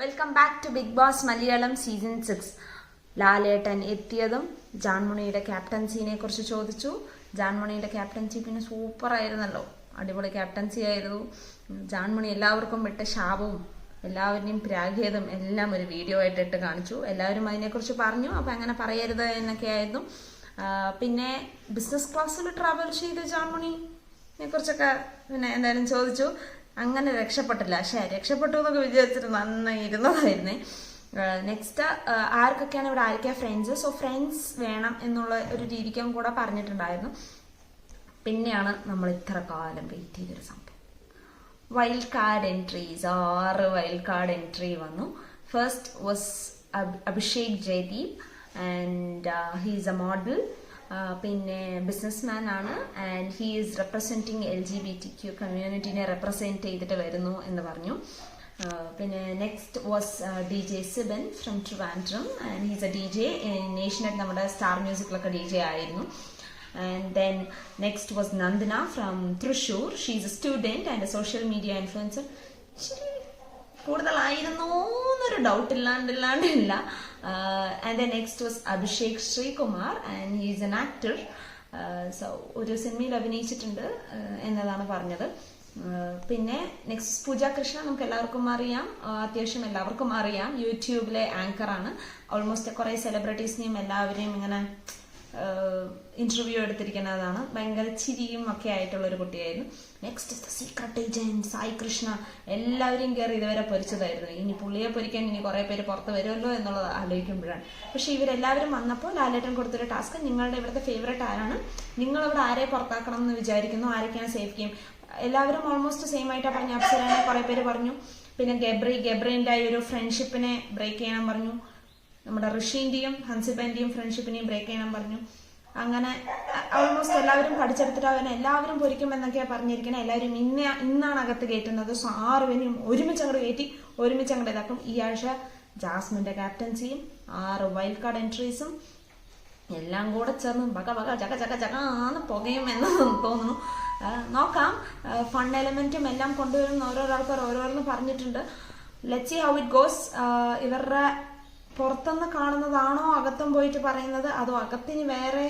Welcome back to big boss Malayalam season six Lalettan എത്തിയതും ജാൻമണിയുടെ ക്യാപ്റ്റൻസിനെ കുറിച്ച് ചോദിച്ചു. ജാൻമണിയുടെ ക്യാപ്റ്റൻസി പിന്നെ സൂപ്പർ ആയിരുന്നല്ലോ. അടിപൊളി ക്യാപ്റ്റൻസി ആയിരുന്നു. ജാൻമണി എല്ലാവർക്കും വിട്ട ശാപവും എല്ലാവരുടെയും പ്രാഗ്യതും എല്ലാം ഒരു വീഡിയോ ആയിട്ടിട്ട് കാണിച്ചു. എല്ലാവരും അതിനെക്കുറിച്ച് പറഞ്ഞു. അപ്പം അങ്ങനെ പറയരുത് എന്നൊക്കെ ആയിരുന്നു. പിന്നെ ബിസിനസ് ക്ലാസ്സിൽ ട്രാവൽ ചെയ്ത ജാൻമണിനെ കുറിച്ചൊക്കെ പിന്നെ എന്തായാലും ചോദിച്ചു. അങ്ങനെ രക്ഷപ്പെട്ടില്ല. പക്ഷേ രക്ഷപ്പെട്ടു എന്നൊക്കെ വിചാരിച്ചിട്ട് നന്നായി ഇരുന്നതായിരുന്നേ. നെക്സ്റ്റ് ആർക്കൊക്കെയാണ് ഇവിടെ ആരൊക്കെയാണ് ഫ്രണ്ട്സ് സോ ഫ്രണ്ട്സ് വേണം എന്നുള്ള ഒരു രീതിക്കും കൂടെ പറഞ്ഞിട്ടുണ്ടായിരുന്നു. പിന്നെയാണ് നമ്മൾ ഇത്ര കാലം വെയിറ്റ് ചെയ്തൊരു സംഭവം. വൈൽഡ് കാർഡ് എൻട്രീസ് ആറ് വൈൽഡ് കാർഡ് എൻട്രി വന്നു. First was Abhishek Jayadeep and he's a model പിന്നെ ബിസിനസ്മാൻ ആണ് and he is representing L G B T Q കമ്മ്യൂണിറ്റിനെ represent ചെയ്തിട്ട് വരുന്നു എന്ന് പറഞ്ഞു. പിന്നെ next was D J Sibin from Trivandrum and he's a D J നേഷനറ്റ് നമ്മുടെ star മ്യൂസിക്കിലൊക്കെ D J ആയിരുന്നു. And then next was Nandana from Thrissur she's a student and a social media influencer കൂടുതലായിരുന്നോ എന്നൊരു doubt ഇല്ലാണ്ട് ഇല്ലാണ്ടില്ല and the next was Abhishek Sreekumar and he's an actor so ഒരു സിനിമയിൽ അഭിനയിച്ചിട്ടുണ്ട് uh, എന്നതാണ് പറഞ്ഞത്. Uh, പിന്നെ next പൂജ കൃഷ്ണ നമുക്ക് എല്ലാവർക്കും അറിയാം അത്യാവശ്യം എല്ലാവർക്കും അറിയാം. യൂട്യൂബിലെ ആങ്കറാണ് ഓൾമോസ്റ്റ് കുറെ സെലിബ്രിറ്റീസിനെയും എല്ലാവരെയും ഇങ്ങനെ ഇന്റർവ്യൂ എടുത്തിരിക്കുന്നതാണ്. ഭയങ്കര ചിരിയും ഒക്കെ ആയിട്ടുള്ള ഒരു കുട്ടിയായിരുന്നു next secret agent Sai Krishna. എല്ലാവരെയും കയറി ഇതുവരെ പൊരിച്ചതായിരുന്നു. ഇനി പുള്ളിയെ പൊരിക്കാൻ ഇനി കുറെ പേര് പുറത്ത് വരുമല്ലോ എന്നുള്ളത് ആലോചിക്കുമ്പോഴാണ്. പക്ഷെ ഇവരെല്ലാവരും വന്നപ്പോൾ ലാലേട്ടൻ കൊടുത്തൊരു ടാസ്ക് നിങ്ങളുടെ ഇവിടുത്തെ ഫേവറേറ്റ് ആരാണ്? നിങ്ങൾ ഇവിടെ ആരെ പുറത്താക്കണം എന്ന് വിചാരിക്കുന്നു? ആരൊക്കെയാണ് സേഫ് ഗെയിം എല്ലാവരും ഓൾമോസ്റ്റ് സെയിം ആയിട്ടാണ് പറഞ്ഞു അപ്സരാനെ കുറെ പേര് പറഞ്ഞു. പിന്നെ ഗബ്രി ഗബ്രിന്റെ ഒരു ഫ്രണ്ട്ഷിപ്പിനെ ബ്രേക്ക് ചെയ്യാൻ പറഞ്ഞു. നമ്മുടെ ഋഷിന്റെയും ഹൻസിബന്റെയും ഫ്രണ്ട്ഷിപ്പിനെയും ബ്രേക്ക് ചെയ്യാൻ പറഞ്ഞു. അങ്ങനെ ഓൾമോസ്റ്റ് എല്ലാവരും പഠിച്ചെടുത്തിട്ട് എല്ലാവരും പൊരിക്കും എന്നൊക്കെയാണ് പറഞ്ഞിരിക്കുന്നത് എല്ലാവരും ഇന്ന ഇന്നാണ് അകത്ത് കയറ്റുന്നത്. സോ ആറുപേരും ഒരുമിച്ച് അങ്ങോട്ട് കയറ്റി ഒരുമിച്ച് അങ്ങോട്ട് ഇതാക്കും ഈ ആഴ്ച ജാസ്മിന്റെ ക്യാപ്റ്റൻസിയും ആറ് വൈൽഡ് കാർഡ് എൻട്രീസും എല്ലാം കൂടെ ചേർന്ന് ബക ബക ചക ചക ചകാന്ന് പുകയും എന്ന് തോന്നുന്നു. നോക്കാം. ഫൺ എലമെന്റും എല്ലാം കൊണ്ടുവരുന്ന ഓരോരോ ആൾക്കാർ ഓരോന്ന് പറഞ്ഞിട്ടുണ്ട് let see how it goes ഇവരുടെ പുറത്തുനിന്ന് കാണുന്നതാണോ അകത്തും പോയിട്ട് പറയുന്നത്? അതോ അകത്തിന് വേറെ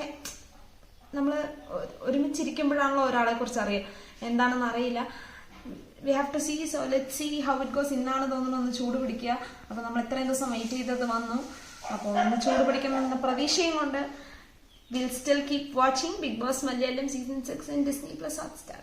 നമ്മൾ ഒരുമിച്ചിരിക്കുമ്പോഴാണല്ലോ ഒരാളെ കുറിച്ച് അറിയുക. എന്താണെന്ന് അറിയില്ല. We have to see so let see how it goes ഇന്നാണ് തോന്നുന്നു ഒന്ന് ചൂട് പിടിക്കുക. അപ്പൊ നമ്മൾ ഇത്രയും ദിവസം വെയിറ്റ് ചെയ്തത് വന്നു. അപ്പോൾ ഒന്ന് ചൂട് പിടിക്കുമെന്ന പ്രതീക്ഷയും കൊണ്ട് will still keep watching big boss Malayalam season six in Disney plus hotstar